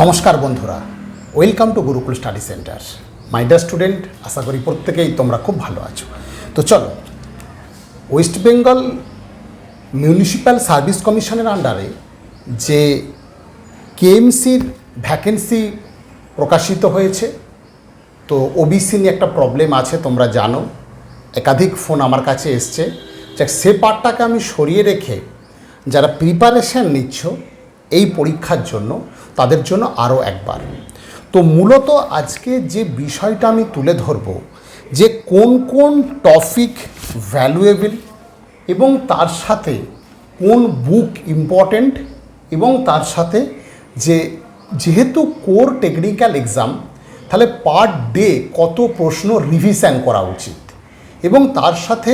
নমস্কার বন্ধুরা welcome to Gurukul study centre my dear student আশা করি প্রত্যেকেই তোমরা খুব ভালো আছো। তো চলো ওয়েস্ট বেঙ্গল মিউনিসিপ্যাল সার্ভিস কমিশনের আন্ডারে যে কেএমসির ভ্যাকেন্সি প্রকাশিত হয়েছে, তো ওবিসি নিয়ে একটা প্রবলেম আছে, তোমরা জানো। একাধিক ফোন আমার কাছে এসছে। যে সে পার্টটাকে আমি সরিয়ে রেখে যারা প্রিপারেশান নিচ্ছ এই পরীক্ষার জন্য, তাদের জন্য আরও একবার। তো মূলত আজকে যে বিষয়টা আমি তুলে ধরব, যে কোন কোন টপিক ভ্যালুয়েবল এবং তার সাথে কোন বুক ইম্পর্ট্যান্ট এবং তার সাথে যে যেহেতু কোর টেকনিক্যাল এক্সাম, তাহলে পার ডে কত প্রশ্ন রিভিশন করা উচিত এবং তার সাথে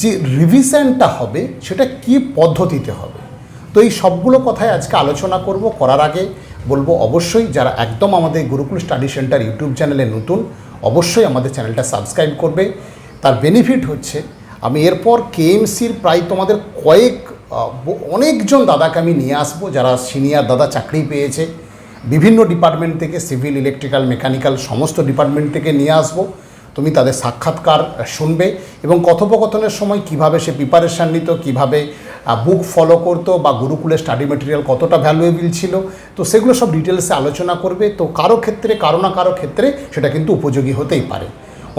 যে রিভিশনটা হবে, সেটা কি পদ্ধতিতে হবে? তো এই সবগুলো কথাই আজকে আলোচনা করব, করার আগে বলব অবশ্যই যারা একদম আমাদের গুরুকুল স্টাডি সেন্টার ইউটিউব চ্যানেলে নতুন, অবশ্যই আমাদের চ্যানেলটা সাবস্ক্রাইব করবে। তার বেনিফিট হচ্ছে, আমি এরপর কেএমসির প্রায় তোমাদের কয়েক অনেকজন দাদাকে আমি নিয়ে আসব, যারা সিনিয়র দাদা চাকরি পেয়েছে। বিভিন্ন ডিপার্টমেন্ট থেকে সিভিল ইলেকট্রিক্যাল মেকানিক্যাল সমস্ত ডিপার্টমেন্ট থেকে নিয়ে আসব। তুমি তাদের সাক্ষাৎকার শুনবে এবং কথোপকথনের সময় কীভাবে সে প্রিপারেশান নিত, কীভাবে বুক ফলো করতো বা গুরুকুলের স্টাডি মেটেরিয়াল কতটা ভ্যালুয়েবল ছিল, তো সেগুলো সব ডিটেলসে আলোচনা করবে। তো কারও ক্ষেত্রে, কারও না কারও ক্ষেত্রে সেটা কিন্তু উপযোগী হতেই পারে।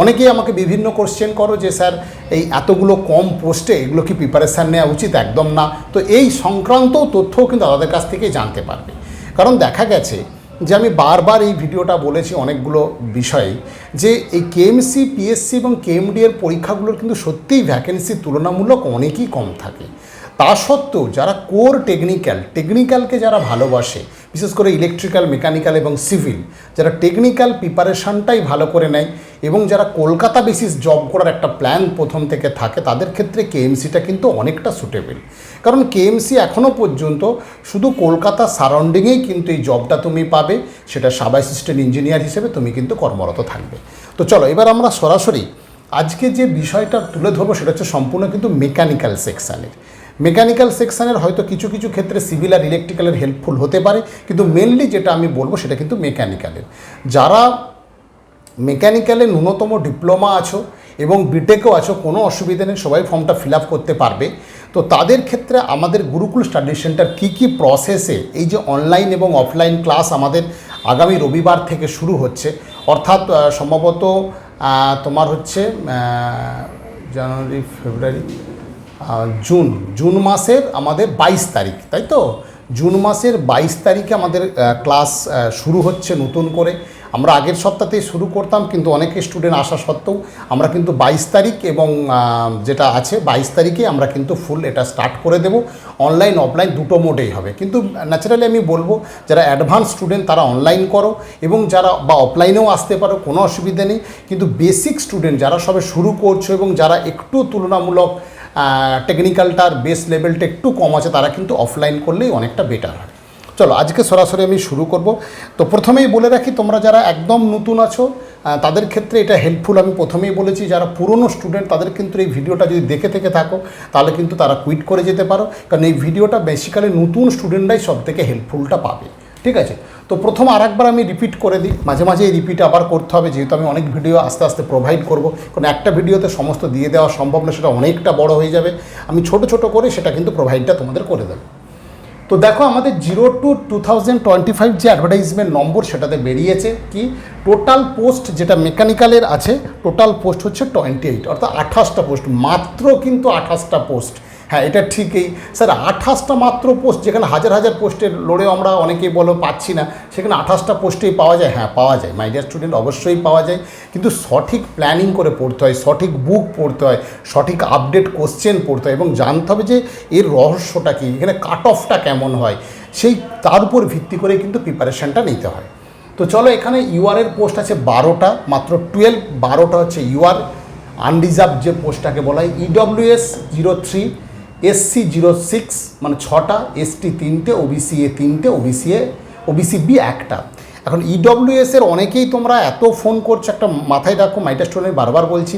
অনেকেই আমাকে বিভিন্ন কোশ্চেন করো যে, স্যার, এই এতগুলো কম পোস্টে এগুলো কি প্রিপারেশান নেওয়া উচিত? একদম না। তো এই সংক্রান্ত তথ্যও কিন্তু তাদের কাছ থেকেই জানতে পারবে। কারণ দেখা গেছে যে আমি বারবার এই ভিডিওটা বলেছি অনেকগুলো বিষয়ে, যে এই কেএমসি পিএসসি এবং কেএমডি এর পরীক্ষাগুলোর কিন্তু সত্যিই ভ্যাকেন্সি তুলনামূলক অনেকই কম থাকে। তা সত্ত্বেও যারা কোর টেকনিক্যাল টেকনিক্যালকে যারা ভালোবাসে বিশেষ করে ইলেকট্রিক্যাল মেকানিক্যাল এবং সিভিল যারা টেকনিক্যাল প্রিপারেশনটাই ভালো করে নেয় এবং যারা কলকাতা বেসিস জব করার একটা প্ল্যান প্রথম থেকে থাকে, তাদের ক্ষেত্রে কেএমসিটা কিন্তু অনেকটা সুটেবল কারণ কেএমসি এখনও পর্যন্ত শুধু কলকাতা সারাউন্ডিংয়েই কিন্তু এই জবটা তুমি পাবে, সেটা সাব অ্যাসিস্ট্যান্ট ইঞ্জিনিয়ার হিসেবে তুমি কিন্তু কর্মরত থাকবে। তো চলো, এবার আমরা সরাসরি আজকে যে বিষয়টা তুলে ধরবো, সেটা হচ্ছে সম্পূর্ণ কিন্তু মেকানিক্যাল সেকশানের মেকানিক্যাল সেকশানের হয়তো কিছু কিছু ক্ষেত্রে সিভিল আর ইলেকট্রিক্যালের হেল্পফুল হতে পারে, কিন্তু মেনলি যেটা আমি বলব সেটা কিন্তু মেকানিক্যালের। যারা মেকানিক্যালে ন্যূনতম ডিপ্লোমা আছো এবং বিটেকও আছো, কোনো অসুবিধা নেই, সবাই ফর্মটা ফিল আপ করতে পারবে। তো তাদের ক্ষেত্রে আমাদের গুরুকুল স্টাডি সেন্টার কী কী প্রসেসে এই যে অনলাইন এবং অফলাইন ক্লাস আমাদের আগামী রবিবার থেকে শুরু হচ্ছে, অর্থাৎ সম্ভবত তোমার হচ্ছে জানুয়ারি, ফেব্রুয়ারি জুন জুন মাসের আমাদের বাইশ তারিখ, তাই তো? জুন মাসের বাইশ তারিখে আমাদের ক্লাস শুরু হচ্ছে নতুন করে। আমরা আগের সপ্তাহতেই শুরু করতাম, কিন্তু অনেকে স্টুডেন্ট আসা সত্ত্বেও আমরা কিন্তু বাইশ তারিখ এবং যেটা আছে বাইশ তারিখে আমরা কিন্তু ফুল এটা স্টার্ট করে দেব। অনলাইন, অফলাইন দুটো মোডেই হবে। কিন্তু ন্যাচারালি আমি বলব, যারা অ্যাডভান্স স্টুডেন্ট তারা অনলাইন করো এবং যারা বা অফলাইনেও আসতে পারো, কোনো অসুবিধা নেই। কিন্তু বেসিক স্টুডেন্ট যারা সবে শুরু করছ এবং যারা একটু তুলনামূলক টেকনিক্যালটার বেস লেভেলটা একটু কম আছে, তারা কিন্তু অফলাইন করলেই অনেকটা বেটার হয়। চলো, আজকে সরাসরি আমি শুরু করব। তো প্রথমেই বলে রাখি, তোমরা যারা একদম নতুন আছো তাদের ক্ষেত্রে এটা হেল্পফুল আমি প্রথমেই বলেছি, যারা পুরনো স্টুডেন্ট তাদের কিন্তু এই ভিডিওটা যদি দেখে থেকে থাকো, তাহলে কিন্তু তারা কুইট করে যেতে পারো। কারণ এই ভিডিওটা বেসিক্যালি নতুন স্টুডেন্টরাই সব থেকে হেল্পফুলটা পাবে। ঠিক আছে? তো প্রথম আরেকবার আমি রিপিট করে দিই। মাঝে মাঝে এই রিপিট আবার করতে হবে, যেহেতু আমি অনেক ভিডিও আস্তে আস্তে প্রোভাইড করব। কারণ একটা ভিডিওতে সমস্ত দিয়ে দেওয়া সম্ভব না, সেটা অনেকটা বড় হয়ে যাবে। আমি ছোট ছোট করে সেটা কিন্তু প্রোভাইডটা তোমাদের করে দেবো। তো দেখো আমাদের zero two two thousand twenty five যে অ্যাডভার্টাইজমেন্ট নম্বর সেটাতে বেরিয়েছে কি? টোটাল পোস্ট যেটা মেকানিক্যালের আছে টোটাল পোস্ট হচ্ছে টোয়েন্টি এইট অর্থাৎ আঠাশটা পোস্ট মাত্র কিন্তু আঠাশটা পোস্ট হ্যাঁ এটা ঠিকই। স্যার, আঠাশটা মাত্র পোস্ট যেখানে হাজার হাজার পোস্টের লড়েও আমরা অনেকেই বলো পাচ্ছি না, সেখানে আঠাশটা পোস্টেই পাওয়া যায়? হ্যাঁ পাওয়া যায়। মাই ডিয়ার স্টুডেন্ট অবশ্যই পাওয়া যায়। কিন্তু সঠিক প্ল্যানিং করে পড়তে হয়, সঠিক বুক পড়তে হয়, সঠিক আপডেট কোশ্চেন পড়তে হয় এবং জানতে হবে যে এর রহস্যটা কী, এখানে কাট অফটা কেমন হয়? সেই, তার উপর ভিত্তি করে কিন্তু প্রিপারেশানটা নিতে হয়। তো চলো এখানে ইউআরের পোস্ট আছে বারোটা, মাত্র টুয়েলভ বারোটা হচ্ছে ইউআর আনরিজার্ভ যে পোস্টটাকে বলা হয় EWS zero three SC zero six মানে ছটা এসটি তিনটে ওবিসি এ তিনটে ওবিসি এ ওবিসি বি একটা। এখন ইডব্লিউএস এর অনেকেই তোমরা এত ফোন করছ, একটা মাথায় রাখো, মাইটা স্টুডেন্ট বারবার বলছি,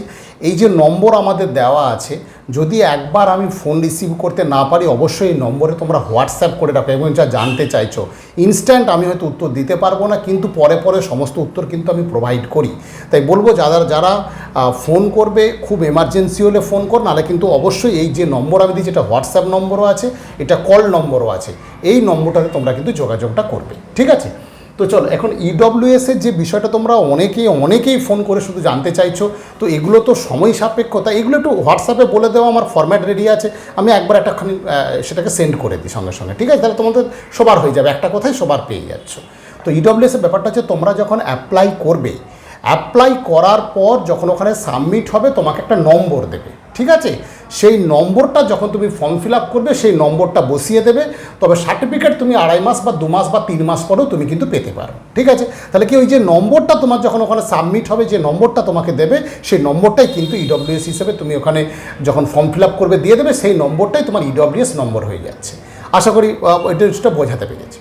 এই যে নম্বর আমাদের দেওয়া আছে, যদি একবার আমি ফোন রিসিভ করতে না পারি, অবশ্যই এই নম্বরে তোমরা হোয়াটসঅ্যাপ করে রাখো, এবং যা জানতে চাইছো। ইনস্ট্যান্ট আমি হয়তো উত্তর দিতে পারব না, কিন্তু পরে পরে সমস্ত উত্তর কিন্তু আমি প্রোভাইড করি। তাই বলব, যারা যারা ফোন করবে, খুব এমার্জেন্সি হলে ফোন কর, নাহলে কিন্তু অবশ্যই এই যে নম্বর আমি দিই যেটা হোয়াটসঅ্যাপ নম্বরও আছে, এটা কল নম্বরও আছে, এই নম্বরটাতে তোমরা কিন্তু যোগাযোগটা করবে, ঠিক আছে? তো চলো, এখন ইডব্লিউএস এর যে বিষয়টা তোমরা অনেকেই অনেকেই ফোন করে শুধু জানতে চাইছো, তো এগুলো তো সময় সাপেক্ষতা, এগুলো একটু হোয়াটসঅ্যাপে বলে দেওয়া আমার ফরম্যাট রেডি আছে, আমি একবার একটাখানি সেটাকে সেন্ড করে দিই সঙ্গে সঙ্গে, ঠিক আছে? তাহলে তোমাদের সবার হয়ে যাবে, একটা কথাই সবার পেয়ে যাচ্ছ। তো ইডব্লিউএস এর ব্যাপারটা হচ্ছে তোমরা যখন অ্যাপ্লাই করবে অ্যাপ্লাই করার পর যখন ওখানে সাবমিট হবে, তোমাকে একটা নম্বর দেবে, ঠিক আছে? সেই নম্বরটা যখন তুমি ফর্ম ফিল আপ করবে, সেই নম্বরটা বসিয়ে দেবে। তবে সার্টিফিকেট তুমি আড়াই মাস বা দু মাস বা তিন মাস পরেও তুমি কিন্তু পেতে পারো। ঠিক আছে? তাহলে কি ওই যে নম্বরটা তোমার যখন ওখানে সাবমিট হবে, যে নম্বরটা তোমাকে দেবে, সেই নম্বরটাই কিন্তু ইডব্লিউএস হিসেবে তুমি ওখানে যখন ফর্ম ফিল আপ করবে, দিয়ে দেবে, সেই নম্বরটাই তোমার ইডব্লিউএস নম্বর হয়ে যাচ্ছে। আশা করি এটা বোঝাতে পেরেছি।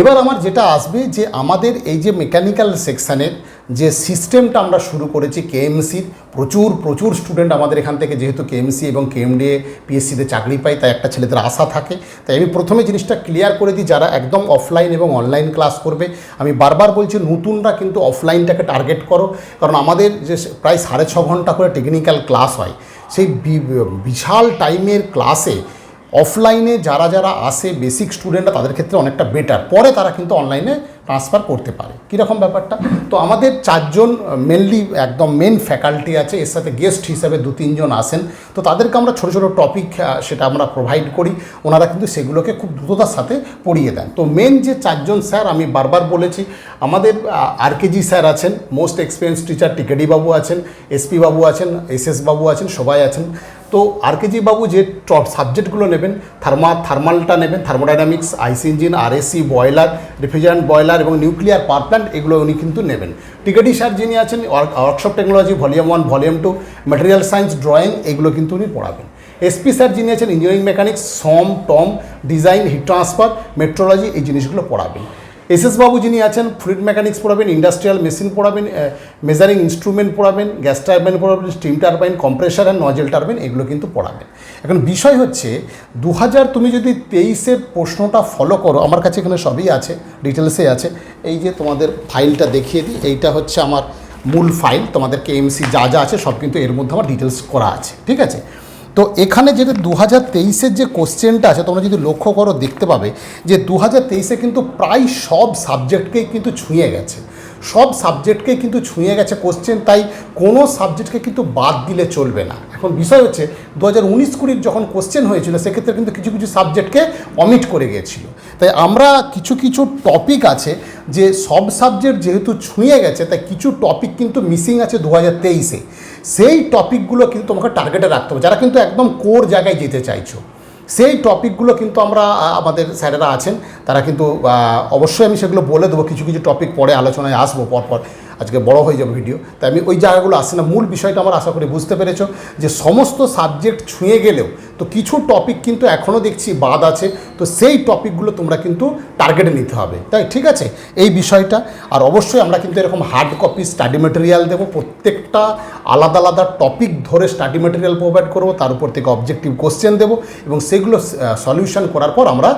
এবার আমার যেটা আসবে যে আমাদের এই যে মেকানিক্যাল সেকশানের যে সিস্টেমটা আমরা শুরু করেছি কেএমসির প্রচুর প্রচুর স্টুডেন্ট আমাদের এখান থেকে যেহেতু কেএমসি এবং কেএমডিএ পিএসসিতে চাকরি পায়, তাই একটা ছেলেদের আশা থাকে। তাই আমি প্রথমে জিনিসটা ক্লিয়ার করে দিই, যারা একদম অফলাইন এবং অনলাইন ক্লাস করবে। আমি বারবার বলছি, নতুনরা কিন্তু অফলাইনটাকে টার্গেট করো। কারণ আমাদের যে প্রায় সাড়ে ছ ঘণ্টা করে টেকনিক্যাল ক্লাস হয়। সেই বিশাল টাইমের ক্লাসে অফলাইনে যারা যারা আসে বেসিক স্টুডেন্টরা তাদের ক্ষেত্রে অনেকটা বেটার পরে তারা কিন্তু অনলাইনে ট্রান্সফার করতে পারে। কীরকম ব্যাপারটা? তো আমাদের চারজন মেনলি একদম মেন ফ্যাকাল্টি আছে, এর সাথে গেস্ট হিসাবে দু, তিনজন আসেন। তো তাদেরকে আমরা ছোটো ছোটো টপিক সেটা আমরা প্রোভাইড করি। ওনারা কিন্তু সেগুলোকে খুব দ্রুততার সাথে পড়িয়ে দেন। তো মেন যে চারজন স্যার আমি বারবার বলেছি, আমাদের আরকেজি স্যার আছেন most experience teacher TKD Babu আছেন এসপি বাবু আছেন এস এস বাবু আছেন, সবাই আছেন। তো আরকেজি বাবু যে সাবজেক্টগুলো নেবেন থার্মা থার্মালটা নেবেন thermodynamics IC engine RAC boiler refrigerant boiler এবং নিউক্লিয়ার পাওয়ার প্ল্যান্ট এগুলো উনি কিন্তু নেবেন। টিকেডি স্যার যিনি আছেন workshop technology volume one volume two material science drawing এগুলো কিন্তু উনি পড়াবেন। এসপি স্যার যিনি আছেন engineering mechanics SOM, TOM design heat transfer metrology এই জিনিসগুলো পড়াবেন। এস এস বাবু যিনি আছেন ফ্লুইড মেকানিক্স পড়াবেন ইন্ডাস্ট্রিয়াল মেশিন পড়াবেন মেজারিং ইনস্ট্রুমেন্ট পড়াবেন গ্যাস টারবাইন পড়াবেন steam turbine compressor and nozzle turbine এগুলো কিন্তু পড়াবেন। এখন বিষয় হচ্ছে দু হাজার তুমি যদি তেইশের প্রশ্নটা ফলো করো, আমার কাছে এখানে সবই আছে ডিটেলসে আছে, এই যে তোমাদের ফাইলটা দেখিয়ে দিই, এইটা হচ্ছে আমার মূল ফাইল তোমাদেরকে এমসি যা যা আছে, সব কিন্তু এর মধ্যে আমার ডিটেলস করা আছে, ঠিক আছে? তো এখানে যেটা দু হাজার তেইশের যে কোশ্চেনটা আছে, তোমরা যদি লক্ষ্য করো, দেখতে পাবে যে দু হাজার তেইশে কিন্তু প্রায় সব সাবজেক্টকেই কিন্তু ছুঁয়ে গেছে। সব সাবজেক্টকেই কিন্তু ছুঁয়ে গেছে কোশ্চেন তাই কোনো সাবজেক্টকে কিন্তু বাদ দিলে চলবে না। এখন বিষয় হচ্ছে দু হাজার উনিশ কুড়ির যখন কোশ্চেন হয়েছিল, সেক্ষেত্রে কিন্তু কিছু কিছু সাবজেক্টকে অমিট করে গিয়েছিল তাই আমরা কিছু কিছু টপিক আছে যে সব সাবজেক্ট যেহেতু ছুঁয়ে গেছে, তাই কিছু টপিক কিন্তু মিসিং আছে দু হাজার তেইশে। সেই টপিকগুলো কিন্তু তোমাকে টার্গেটে রাখতে হবে। যারা কিন্তু একদম কোর জায়গায় যেতে চাইছো সেই টপিকগুলো কিন্তু আমরা আমাদের স্যারেরা আছেন। তারা কিন্তু অবশ্যই আমি সেগুলো বলে দেবো। কিছু কিছু টপিক পরে আলোচনায় আসব পরপর। আজকে বড় হয়ে যাবে ভিডিও তাই আমি ওই জায়গাগুলো আসছি না। মূল বিষয়টা আমার আশা করি বুঝতে পেরেছ যে সমস্ত সাবজেক্ট ছুঁয়ে গেলেও তো কিছু টপিক কিন্তু এখনও দেখছি বাদ আছে। তো সেই টপিকগুলো তোমরা কিন্তু টার্গেটে নিতে হবে। তাই ঠিক আছে? এই বিষয়টা। আর অবশ্যই আমরা কিন্তু এরকম হার্ড কপি স্টাডি মেটেরিয়াল দেবো। প্রত্যেকটা আলাদা আলাদা টপিক ধরে স্টাডি মেটেরিয়াল প্রোভাইড করব। তার উপর থেকে অবজেক্টিভ কোশ্চেন দেবো। এবং সেগুলো সলিউশন করার পর আমরা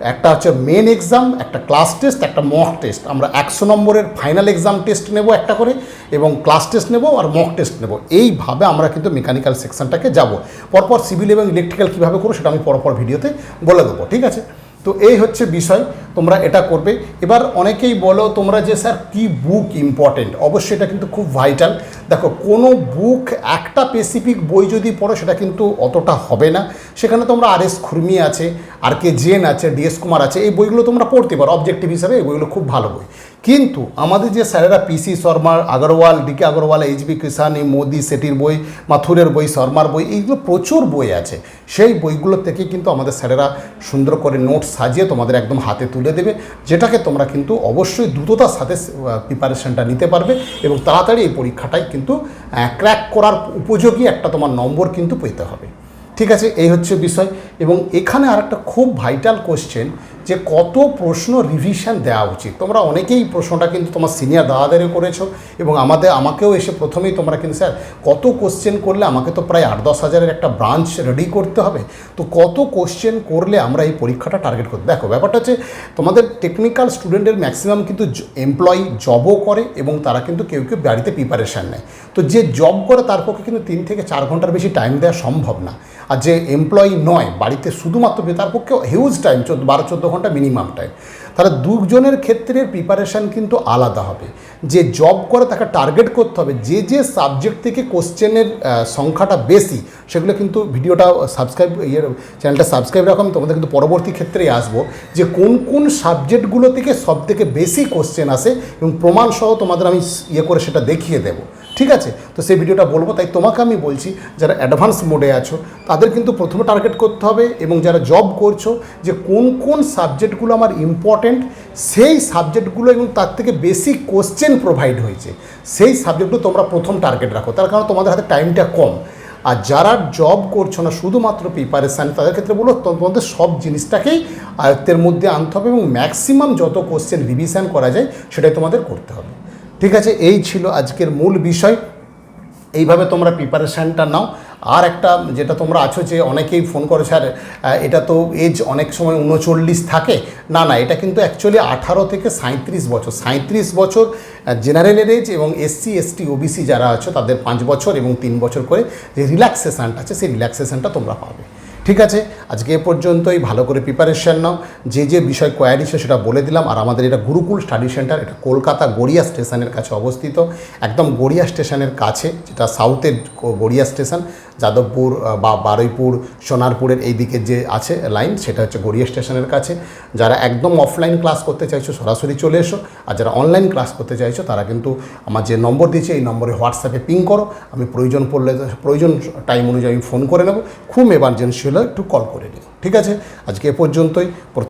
একটা হচ্ছে মেন এক্সাম একটা ক্লাস টেস্ট একটা মক টেস্ট আমরা একশো নম্বরের ফাইনাল এক্সাম টেস্ট নেব একটা করে এবং ক্লাস টেস্ট নেব আর মক টেস্ট নেব। এইভাবে আমরা কিন্তু মেকানিক্যাল সেকশনটাকে যাব। পরপর সিভিল এবং ইলেকট্রিক্যাল কীভাবে করব সেটা আমি পরপর ভিডিওতে বলে দেবো। ঠিক আছে? তো এই হচ্ছে বিষয়, তোমরা এটা করবে। এবার অনেকেই বলো তোমরা যে, স্যার, কি বুক ইম্পর্টেন্ট অবশ্যই এটা কিন্তু খুব ভাইটাল দেখো, কোনো বুক একটা স্পেসিফিক বই যদি পড়ো, সেটা কিন্তু অতটা হবে না। সেখানে তোমরা আর এস খুরমি আছে আর কে জেন আছে ডিএস কুমার আছে, এই বইগুলো তোমরা পড়তে পারো। অবজেক্টিভ হিসাবে এই বইগুলো খুব ভালো বই। কিন্তু আমাদের যে স্যারেরা PC Sharma Agarwal DK Agarwal HB Kishani Modi সেটির বই মাথুরের বই শর্মার বই এইগুলো প্রচুর বই আছে। সেই বইগুলো থেকে কিন্তু আমাদের স্যারেরা সুন্দর করে নোট সাজিয়ে তোমাদের একদম হাতে তুলে দেবে, যেটাকে তোমরা কিন্তু অবশ্যই দ্রুততার সাথে প্রিপারেশনটা নিতে পারবে এবং তাড়াতাড়ি এই পরীক্ষাটাই কিন্তু ক্র্যাক করার উপযোগী একটা তোমার নম্বর কিন্তু পেতে হবে। ঠিক আছে, এই হচ্ছে বিষয় এবং এখানে আর একটা খুব ভাইটাল কোশ্চেন যে কত প্রশ্ন রিভিশন দেওয়া উচিত। তোমরা অনেকেই প্রশ্নটা কিন্তু তোমার সিনিয়র দাদাদেরও করেছ এবং আমাদের, আমাকেও এসে প্রথমেই তোমরা কিন্তু, স্যার, কত কোশ্চেন করলে আমাকে তো প্রায় আট দশ হাজারের একটা ব্রাঞ্চ রেডি করতে হবে? তো কত কোশ্চেন করলে আমরা এই পরীক্ষাটা টার্গেট করতে দেখো, ব্যাপারটা হচ্ছে তোমাদের টেকনিক্যাল স্টুডেন্টের ম্যাক্সিমাম কিন্তু এমপ্লয়ি জবও করে এবং তারা কিন্তু কেউ কেউ বাড়িতে প্রিপারেশান নেয়। তো যে জব করে তার পক্ষে কিন্তু তিন থেকে চার ঘণ্টার বেশি টাইম দেওয়া সম্ভব না। আর যে এমপ্লয়ি নয়, বাড়িতে শুধুমাত্র তার পক্ষে হিউজ টাইম চোদ্দ, বারো, চোদ্দ ঘণ্টা মিনিমাম টাইম তাহলে দুজনের ক্ষেত্রে প্রিপারেশান কিন্তু আলাদা হবে। যে জব করে তাকে টার্গেট করতে হবে, যে যে সাবজেক্ট থেকে কোশ্চেনের সংখ্যাটা বেশি, সেগুলো কিন্তু ভিডিওটা সাবস্ক্রাইব ইয়ে চ্যানেলটা সাবস্ক্রাইব রাখো, আমি তোমাদের কিন্তু পরবর্তী ক্ষেত্রে আসব। যে কোন কোন সাবজেক্টগুলো থেকে সব থেকে বেশি কোশ্চেন আসে এবং প্রমাণসহ তোমাদের আমি ইয়ে করে সেটা দেখিয়ে দেবো। ঠিক আছে? তো সেই ভিডিওটা বলব, তাই তোমাকে আমি বলছি, যারা অ্যাডভান্স মোডে আছো, তাদের কিন্তু প্রথমে টার্গেট করতে হবে এবং যারা জব করছ, যে কোন কোন সাবজেক্টগুলো আমার ইম্পর্ট্যান্ট সেই সাবজেক্টগুলো এবং তার থেকে বেশি কোশ্চেন প্রোভাইড হয়েছে। সেই সাবজেক্টগুলো তোমরা প্রথম টার্গেট রাখো, তার কারণ তোমাদের হাতে টাইমটা কম। আর যারা জব করছ না, শুধুমাত্র প্রিপারেশান তাদের ক্ষেত্রে বলো তোমাদের সব জিনিসটাকেই আয়ত্তের মধ্যে আনতে হবে এবং ম্যাক্সিমাম যত কোশ্চেন রিভিশন করা যায়, সেটাই তোমাদের করতে হবে। ঠিক আছে, এই ছিল আজকের মূল বিষয়। এইভাবে তোমরা প্রিপারেশানটা নাও। আর একটা যেটা তোমরা আছো যে অনেকেই ফোন করে স্যার এটা তো এজ অনেক সময় উনচল্লিশ থাকে। না না, এটা কিন্তু অ্যাকচুয়ালি আঠারো থেকে সাঁত্রিশ বছর। সাঁত্রিশ বছর জেনারেলের এজ এবং এসসি এসটি ওবিসি যারা আছো, তাদের পাঁচ বছর এবং তিন বছর করে যে রিল্যাক্সেশনটা আছে, সেই রিল্যাক্সেশনটা তোমরা পাবে। ঠিক আছে? আজকে এ পর্যন্তই, ভালো করে প্রিপারেশন নাও। যে যে বিষয় কোয়ারি সেটা বলে দিলাম। আর আমাদের এটা গুরুকুল স্টাডি সেন্টার এটা কলকাতা গড়িয়া স্টেশনের কাছে অবস্থিত। একদম গড়িয়া স্টেশনের কাছে, যেটা সাউথের গড়িয়া স্টেশন যাদবপুর বা বারুইপুর, সোনারপুরের এই দিকে যে আছে লাইন সেটা হচ্ছে গড়িয়া স্টেশনের কাছে। যারা একদম অফলাইন ক্লাস করতে চাইছো, সরাসরি চলে এসো। আর যারা অনলাইন ক্লাস করতে চাইছো, তারা কিন্তু আমার যে নম্বর দিয়েছে, এই নম্বরে হোয়াটসঅ্যাপে পিং করো। আমি প্রয়োজন পড়লে, প্রয়োজন টাইম অনুযায়ী ফোন করে নেব। খুব এমার্জেন্সি হলে একটু কল করে নিন ঠিক আছে? আজকে এ পর্যন্তই।